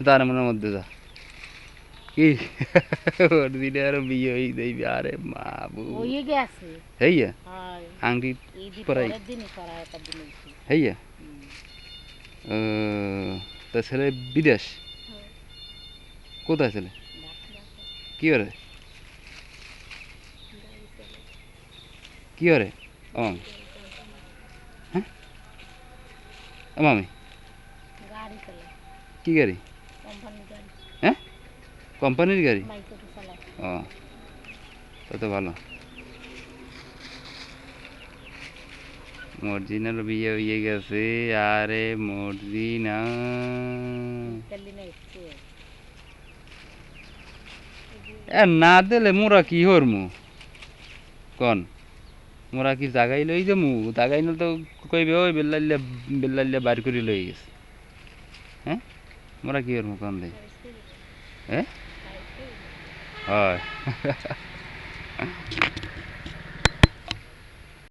তার মনের মধ্যে যা কি ওর দিনে আরও বিয়ে হয়ে যাইবে আরে মাবু হয়ে গেছে হেইয়া আংটি পরাই। হেইয়া তা ছেলে বিদেশ কোথায় ছেলে কি করে কি করে ও মামি হ্যাঁ কি গাড়ি কোম্পানির গাড়ি? ও তা তো ভালো। মর্জিনার বিয়ে হয়ে গেছে আরে মর্জিনা। না দিলে মোরা কি হরমু? কন? মোরা কি জাগাই লই যামু? জাগাই না তো কইবে ওই বেল্লাইলে বেল্লাইলে বার করে লই গেছে। হ্যাঁ? মোরা কি হরমু কন দে হ্যাঁ হয়